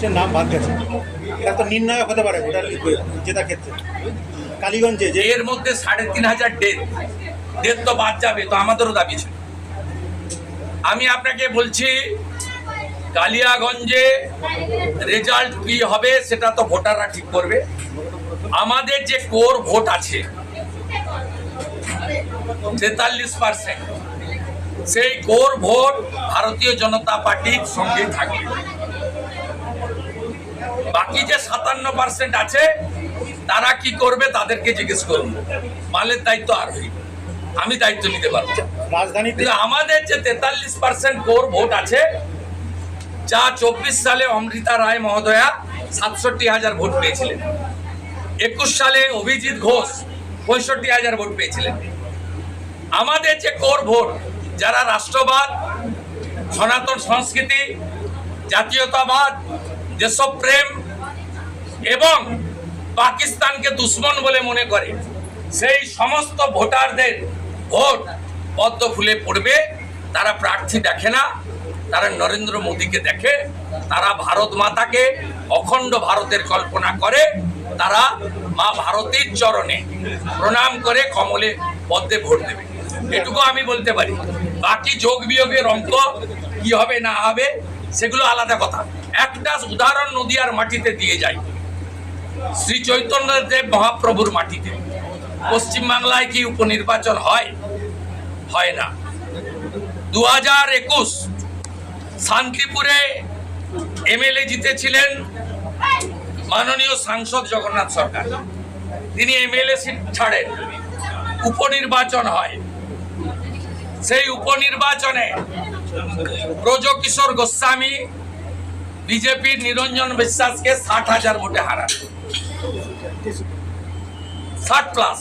লিস্টের নাম বাদ গেছে। এটা তো নির্ণায়ক হতে পারে ভোটার জেতার ক্ষেত্রে। কালীগঞ্জে যে এর মধ্যে সাড়ে তিন হাজার ডেথ ডেথ তো বাদ যাবে, তো আমাদেরও দাবি ছিল। আমি আপনাকে বলছি, কালিয়াগঞ্জে রেজাল্ট কি হবে সেটা তো ভোটাররা ঠিক করবে। আমাদের যে কোর ভোট আছে, তেতাল্লিশ পার্সেন্ট। সেই কোর ভোট ভারতীয় জনতা পার্টির সঙ্গে থাকবে। বাকি যে সাতান্ন পার্সেন্ট আছে তারা কি করবে তাদেরকে জিজ্ঞেস করুন। মালের দায়িত্ব আর আমি দায়িত্ব নিতে পারব। রাজধানীতে আমাদের যে তেতাল্লিশ পার্সেন্ট কোর ভোট আছে যা চব্বিশ সালে অমৃতা রায় মহোদয়া সাতষট্টি হাজার ভোট পেয়েছিলেন। একুশ সালে অভিজিৎ ঘোষ পঁয়ষট্টি হাজার ভোট পেয়েছিলেন। আমাদের যে কোর ভোট যারা রাষ্ট্রবাদ সনাতন সংস্কৃতি জাতীয়তাবাদ দেশপ্রেম এবং পাকিস্তানকে দুশ্মন বলে মনে করে, সেই সমস্ত ভোটারদের ভোট পদ্ম ফুলে পড়বে। তারা প্রার্থী দেখে না, তারা নরেন্দ্র মোদীকে দেখে, তারা ভারত মাতাকে অখণ্ড ভারতের কল্পনা করে, তারা মা ভারতীর চরণে প্রণাম করে কমলে পদ্মে ভোট দেবে। এটুকু আমি বলতে পারি। বাকি যোগ বিয়োগের অঙ্ক কি হবে না হবে সেগুলো আলাদা কথা। একটা উদাহরণ নদীয়ার মাটিতে দিয়ে যায়। শ্রী চৈতন্যদেব মহাপ্রভুর মাটিতে। পশ্চিমবাংলায় কি উপনির্বাচন হয়? হয় না। দু হাজার একুশ শান্তিপুরে এমএলএ জিতেছিলেন মাননীয় সাংসদ জগন্নাথ সরকার। তিনি এমএলএ সিট ছাড়েন। উপনির্বাচন হয়। সেই উপনির্বাচনে ব্রজকিশোর গোস্বামী, বিজেপির নিরঞ্জন বিশ্বাসকে ষাট হাজার ভোটে হারান। ষাট প্লাস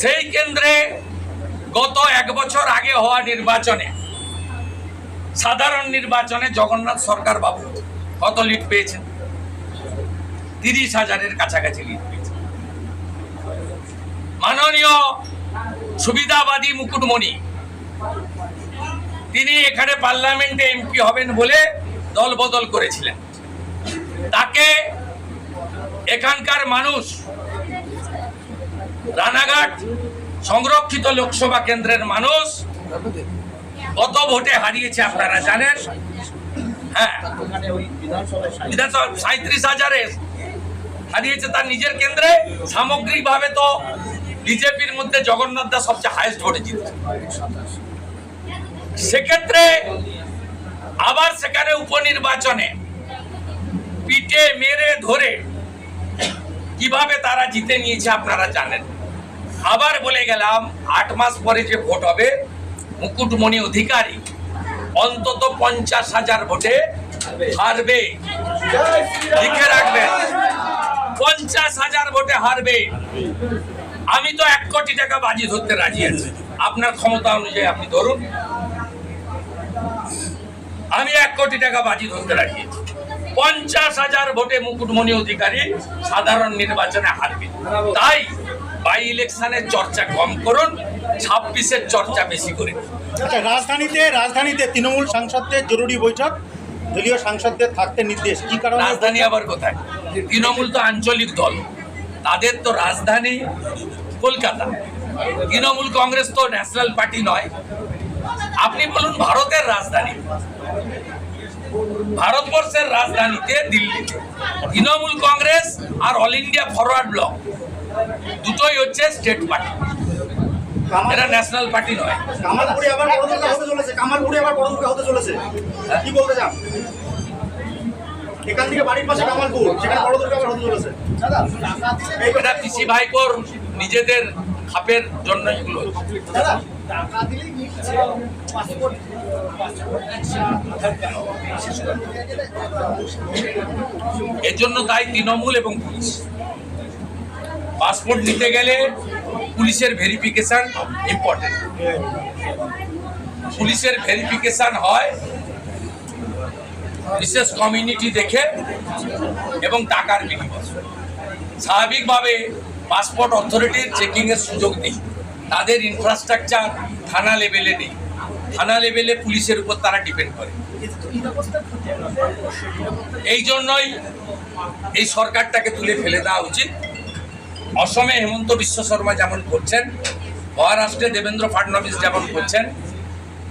সেই কেন্দ্রে গত এক বছর আগে হওয়া নির্বাচনে, সাধারণ নির্বাচনে জগন্নাথ সরকার বাবু কত লিড পেয়েছেন? তিরিশ হাজারের কাছাকাছি লিড পেয়েছেন। মাননীয় সুবিধাবাদী মুকুটমণি তিনি এখানে পার্লামেন্টে এমপি হবেন বলে দল বদল করেছিলেন। তাকে এখানকার মানুষ রানাঘাট সংরক্ষিত লোকসভা কেন্দ্রের মানুষ কত ভোটে হারিয়েছে আপনারা জানেন? হ্যাঁ। বিধানসভা সাঁত্রিশ হাজারে হারিয়েছে তার নিজের কেন্দ্রে। সামগ্রিকভাবে তো বিজেপির মধ্যে জগন্নাথ দাস সবচেয়ে হাইয়েস্ট ভোটে জিতেছে। সেক্ষেত্রে আবার সেখানে উপনির্বাচনে পিটে মেরে ধরে কীভাবে তারা জিতে নিয়েছে আপনারা জানেন। আবার বলে গেলাম, আট মাস পরে যে ভোট হবে, মুকুটমণি অধিকারী অন্তত পঞ্চাশ হাজার ভোটে হারবে। লিখে রাখবেন, পঞ্চাশ হাজার ভোটে হারবে। আমি তো এক কোটি টাকা বাজি ধরতে রাজি আছি। আপনার ক্ষমতা অনুযায়ী আপনি ধরুন। আমি এক কোটি টাকা বাজি ধরতে আছি পঞ্চাশ হাজার ভোটে মুকুটমণি অধিকারী সাধারণ নির্বাচনে হারবে। তাই বাই ইলেকশনের চর্চা কম করুন ছাব্বিশের চর্চা বেশি করে আচ্ছা রাজধানীতে রাজধানীতে তৃণমূল সাংসদদের জরুরি বৈঠক। দলীয় সাংসদদের থাকতে নির্দেশ। কি কারণে? রাজধানী আবার কোথায়? তৃণমূল তো আঞ্চলিক দল। তাদের তো রাজধানী কলকাতা। তৃণমূল কংগ্রেস তো ন্যাশনাল পার্টি নয়। আপনি বলুন ভারতের রাজধানী। ভারতবর্ষের রাজধানীতে দিল্লিতে। তৃণমূল কংগ্রেস আর অল ইন্ডিয়া ফরওয়ার্ড ব্লক দুটোই হচ্ছে স্টেট পার্টি এরা ন্যাশনাল পার্টি নয়। কামালপুরে আবার বড় দুর্গা হতে চলেছে। কামালপুরে আবার বড় দুর্গা হতে চলেছে। কি বলতে চান? এখান থেকে বাড়ির পাশে কামালপুর সেখানে বড় দুর্গা আবার হতে চলেছে। এটা পিসি ভাইপোর নিজেদের খাপের জন্য এগুলো হচ্ছে। এর জন্য দায়ী তৃণমূল এবং পুলিশ। পাসপোর্ট নিতে গেলে পুলিশের ভেরিফিকেশন ইম্পর্টেন্ট পুলিশের ভেরিফিকেশন হয়, বিশেষ কমিউনিটি দেখে এবং টাকার বিনিময়। স্বাভাবিকভাবে পাসপোর্ট অথরিটির চেকিংয়ের সুযোগ নেই। তাদের ইনফ্রাস্ট্রাকচার থানা লেভেলে নেই। থানা লেভেলে পুলিশের উপর তারা ডিপেন্ড করে। এই জন্যই এই সরকারটাকে তুলে ফেলে দেওয়া উচিত। অসমে হেমন্ত বিশ্ব শর্মা যেমন করছেন, মহারাষ্ট্রে দেবেন্দ্র ফাডনবিস যেমন করছেন,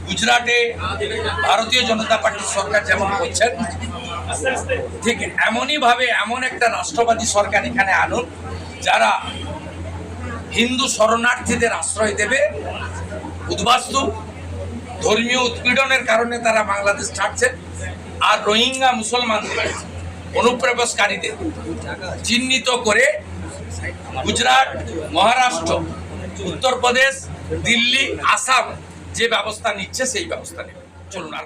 গুজরাটে ভারতীয় জনতা পার্টির সরকার যেমন করছেন, ঠিক এমনইভাবে এমন একটা রাষ্ট্রবাদী সরকার এখানে আনুন যারা হিন্দু শরণার্থীদের আশ্রয় দেবে। উদ্বাস্তু, ধর্মীয় উৎপীড়নের কারণে তারা বাংলাদেশ ছাড়ছে আর রোহিঙ্গা মুসলমানদের অনুপ্রবেশকারীদের চিহ্নিত করে গুজরাট, মহারাষ্ট্র, উত্তরপ্রদেশ, দিল্লি, আসাম যে ব্যবস্থা নিচ্ছে সেই ব্যবস্থা নেবে। চলুন আর